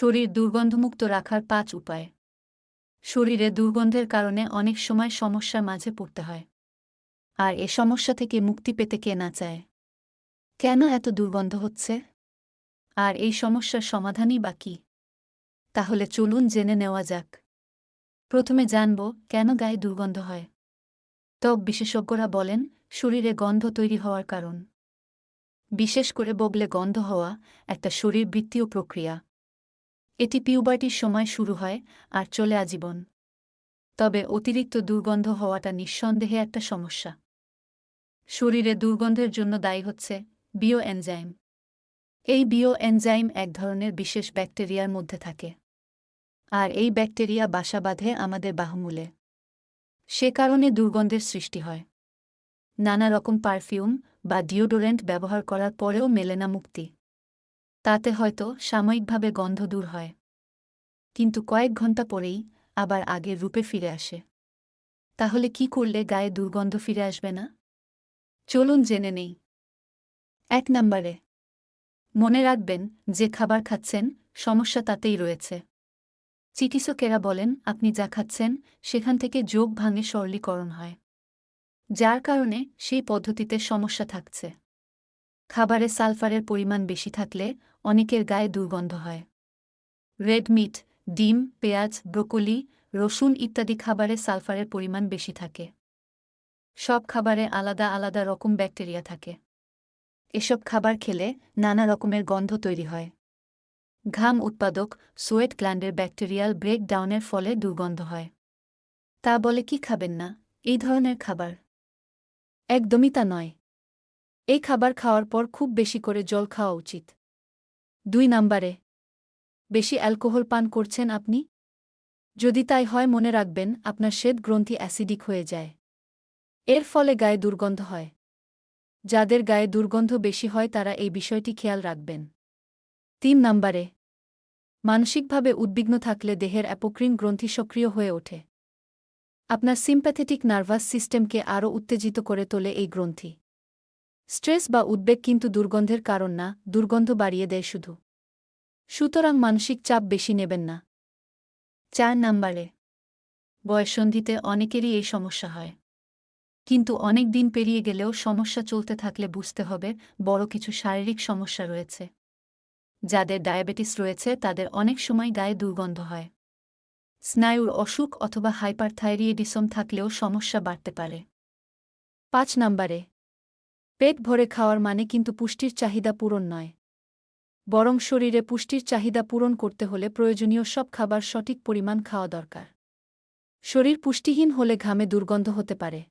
শরীর দুর্গন্ধমুক্ত রাখার পাঁচ উপায়। শরীরে দুর্গন্ধের কারণে অনেক সময় সমস্যার মাঝে পড়তে হয়। আর এ সমস্যা থেকে মুক্তি পেতে কে না চায়? কেন এত দুর্গন্ধ হচ্ছে? আর এই সমস্যার সমাধানই বা কী? তাহলে চলুন জেনে নেওয়া যাক। প্রথমে জানব কেন গায়ে দুর্গন্ধ হয়। ত্বক বিশেষজ্ঞরা বলেন, শরীরে গন্ধ তৈরি হওয়ার কারণ। বিশেষ করে বগলে গন্ধ হওয়া একটা শরীরবৃত্তীয় প্রক্রিয়া। এটি পিউবার্টির সময় শুরু হয় আর চলে আজীবন। তবে অতিরিক্ত দুর্গন্ধ হওয়াটা নিঃসন্দেহে একটা সমস্যা। শরীরে দুর্গন্ধের জন্য দায়ী হচ্ছে বিও এনজাইম এই বিও এনজাইম এক ধরনের বিশেষ ব্যাকটেরিয়ার মধ্যে থাকে। আর এই ব্যাকটেরিয়া বাসা বাঁধে আমাদের বাহুমূলে। সে কারণে দুর্গন্ধের সৃষ্টি হয়। নানা রকম পারফিউম বা ডিওডোরেন্ট ব্যবহার করার পরেও মেলে না মুক্তি। তাতে হয়তো সাময়িকভাবে গন্ধ দূর হয়। কিন্তু কয়েক ঘণ্টা পরেই আবার আগের রূপে ফিরে আসে। তাহলে কি করলে গায়ে দুর্গন্ধ ফিরে আসবে না? চলুন জেনে নেই। এক নম্বরে, মনে রাখবেন যে খাবার খাচ্ছেন, সমস্যা তাতেই রয়েছে। চিকিৎসকেরা বলেন, আপনি যা খাচ্ছেন, সেখান থেকে যোগ ভাঙে সরলীকরণ হয়। যার কারণে সেই পদ্ধতিতে সমস্যা থাকছে। খাবারে সালফারের পরিমাণ বেশি থাকলে অনেকের গায়ে দুর্গন্ধ হয়। রেড মিট, ডিম, পেঁয়াজ, ব্রোকলি, রসুন ইত্যাদি খাবারে সালফারের পরিমাণ বেশি থাকে। সব খাবারে আলাদা আলাদা রকম ব্যাকটেরিয়া থাকে। এসব খাবার খেলে নানা রকমের গন্ধ তৈরি হয়। ঘাম উৎপাদক সোয়েট গ্ল্যান্ডের ব্যাকটেরিয়াল ব্রেকডাউনের ফলে দুর্গন্ধ হয়। তা বলে কি খাবেন না? এই ধরনের খাবার। একদমই তা নয়। এই খাবার খাওয়ার পর খুব বেশি করে জল খাওয়া উচিত। দুই নম্বরে, বেশি অ্যালকোহল পান করছেন আপনি? যদি তাই হয় মনে রাখবেন, আপনার শ্বেত গ্রন্থি অ্যাসিডিক হয়ে যায়। এর ফলে গায়ে দুর্গন্ধ হয়। যাদের গায়ে দুর্গন্ধ বেশি হয় তারা এই বিষয়টি খেয়াল রাখবেন। তিন নম্বরে, মানসিকভাবে উদ্বিগ্ন থাকলে দেহের অ্যাপোক্রিন গ্রন্থি সক্রিয় হয়ে ওঠে। আপনার সিম্প্যাথেটিক নার্ভাস সিস্টেমকে আরও উত্তেজিত করে তোলে এই গ্রন্থি। স্ট্রেস বা উদ্বেগ কিন্তু দুর্গন্ধের কারণ না, দুর্গন্ধ বাড়িয়ে দেয় শুধু। সুতরাং মানসিক চাপ বেশি নেবেন না। চার নাম্বারে, বয়সন্ধিতে অনেকেরই এই সমস্যা হয়। কিন্তু অনেক দিন পেরিয়ে গেলেও সমস্যা চলতে থাকলে বুঝতে হবে বড় কিছু শারীরিক সমস্যা রয়েছে। যাদের ডায়াবেটিস রয়েছে, তাদের অনেক সময় গায়ে দুর্গন্ধ হয়। স্নায়ুর অসুখ অথবা হাইপারথাইরিয়েডিসম থাকলেও সমস্যা বাড়তে পারে। পাঁচ নম্বরে পেট ভরে খাওয়ার মানে কিন্তু পুষ্টির চাহিদা পূরণ নয়। বরং শরীরে পুষ্টির চাহিদা পূরণ করতে হলে প্রয়োজনীয় সব খাবার সঠিক পরিমাণ খাওয়া দরকার। শরীর পুষ্টিহীন হলে ঘামে দুর্গন্ধ হতে পারে।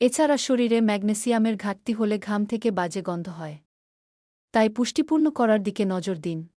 এছাড়া শরীরে ম্যাগনেসিয়ামের ঘাটতি হলে ঘাম থেকে বাজে গন্ধ হয়। তাই পুষ্টিপূর্ণ করার দিকে নজর দিন।